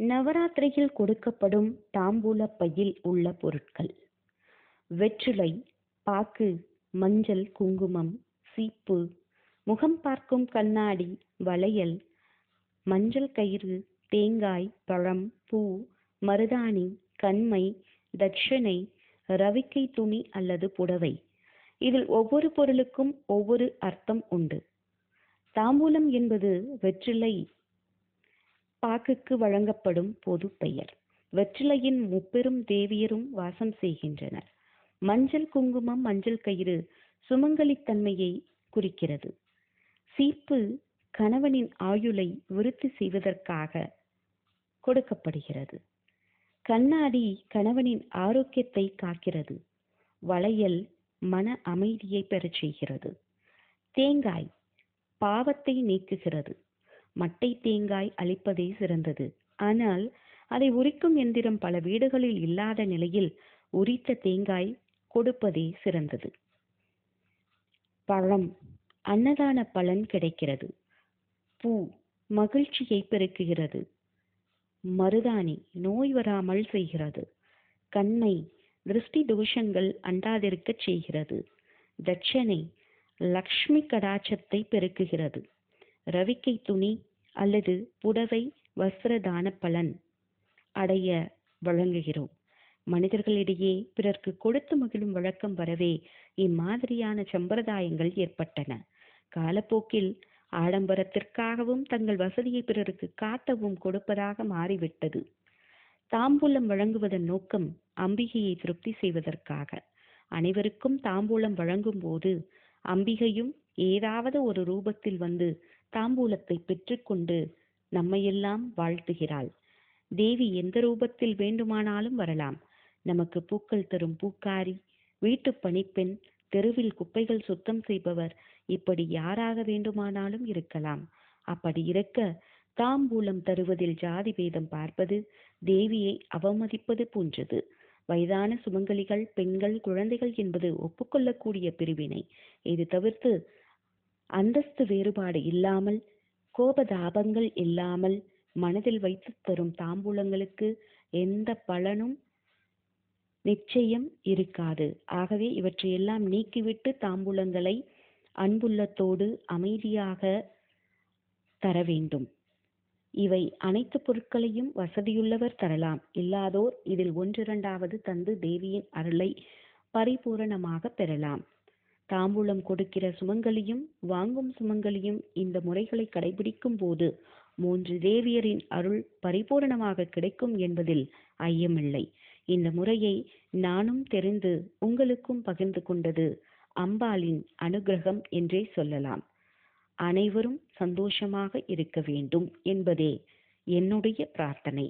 நவராத்திரியில் கொடுக்கப்படும் தாம்பூல பையில் உள்ள பொருட்கள். வெற்றிலை பாக்கு மஞ்சள் குங்குமம் சீப்பு முகம் பார்க்கும் கண்ணாடி வளையல் மஞ்சள் கயிறு தேங்காய் பழம் பூ மருதாணி கண்மை தட்சணை ரவிக்கை துணி அல்லது புடவை. இதில் ஒவ்வொரு பொருளுக்கும் ஒவ்வொரு அர்த்தம் உண்டு. தாம்பூலம் என்பது வெற்றிலை பாக்குக்கு வழங்கப்படும் பொது பெயர். வெற்றிலையின் முப்பெரும் தேவியரும் வாசம் செய்கின்றனர். மஞ்சள் குங்குமம் மஞ்சள் கயிறு சுமங்கலித்தன்மையை குறிக்கிறது. சீப்பு கணவனின் ஆயுளை விருத்தி செய்வதற்காக கொடுக்கப்படுகிறது. கண்ணாடி கணவனின் ஆரோக்கியத்தை காக்கிறது. வளையல் மன அமைதியை பெறச் செய்கிறது. தேங்காய் பாவத்தை நீக்குகிறது. மட்டை தேங்காய் அளிப்பதே சிறந்தது. ஆனால் அதை உரிக்கும் எந்திரம் பல வீடுகளில் இல்லாத நிலையில் உரித்த தேங்காய் கொடுப்பதே சிறந்தது. பழம். அன்னதான பலன் கிடைக்கிறது. பூ. மகிழ்ச்சியை பெருக்குகிறது. மருதாணி. நோய் வராமல் செய்கிறது. கண்மை திருஷ்டி தோஷங்கள் அண்டாதிருக்கச் செய்கிறது. தட்சணை. லக்ஷ்மி கடாச்சத்தை பெருக்குகிறது. ரவிக்கை துணி அல்லது புடவை வஸ்திரதான பலன் அடைய வழங்குகிறோம். மனிதர்களிடையே பிறர்க்கு கொடுத்து மகிழும் வழக்கம் வரவே இம்மாதிரியான சம்பிரதாயங்கள் ஏற்பட்டன. காலப்போக்கில் ஆடம்பரத்திற்காகவும் தங்கள் வசதியை பிறருக்கு காட்டவும் கொடுப்பதாக மாறிவிட்டது. தாம்பூலம் வழங்குவதன் நோக்கம் அம்பிகையை திருப்தி செய்வதற்காக. அனைவருக்கும் தாம்பூலம் வழங்கும் போது அம்பிகையும் ஏதாவது ஒரு ரூபத்தில் வந்து தாம்பூலத்தை பெற்றுக்கொண்டு நம்மையெல்லாம் வாழ்த்துகிறாள். தேவி எந்த ரூபத்தில் வேண்டுமானாலும் வரலாம். நமக்கு பூக்கள் தரும் பூக்காரி வீட்டு பணிப்பெண் தெருவில் குப்பைகள் சுத்தம் செய்பவர் இப்படி யாராக வேண்டுமானாலும் இருக்கலாம். அப்படி இருக்க தாம்பூலம் தருவதில் ஜாதி பேதம் பார்ப்பது தேவியை அவமதிப்பது போன்றது. வயதான சுமங்கலிகள் பெண்கள் குழந்தைகள் என்பது ஒப்புக்கொள்ளக்கூடிய பிரிவினை. இது தவிர்த்து அந்தஸ்து வேறுபாடு இல்லாமல் கோபதாபங்கள் இல்லாமல் மனதில் வைத்து தரும் தாம்பூலங்களுக்கு எந்த பலனும் நிச்சயம் இருக்காது. ஆகவே இவற்றையெல்லாம் நீக்கிவிட்டு தாம்பூலங்களை அன்புள்ளத்தோடு அமைதியாக தர வேண்டும். இவை அனைத்து பொருட்களையும் வசதியுள்ளவர் தரலாம். இல்லாதோர் இதில் ஒன்றிரண்டாவது தந்து தேவியின் அருளை பரிபூரணமாக பெறலாம். தாம்பூலம் கொடுக்கிற சுமங்கலியும் வாங்கும் சுமங்கலியும் இந்த முறைகளை கடைபிடிக்கும் போது மூன்று தேவியரின் அருள் பரிபூரணமாக கிடைக்கும் என்பதில் ஐயமில்லை. இந்த முறையை நானும் தெரிந்து உங்களுக்கும் பகிர்ந்து கொண்டது அம்பாளின் அனுகிரகம் என்றே சொல்லலாம். அனைவரும் சந்தோஷமாக இருக்க வேண்டும் என்பதே என்னுடைய பிரார்த்தனை.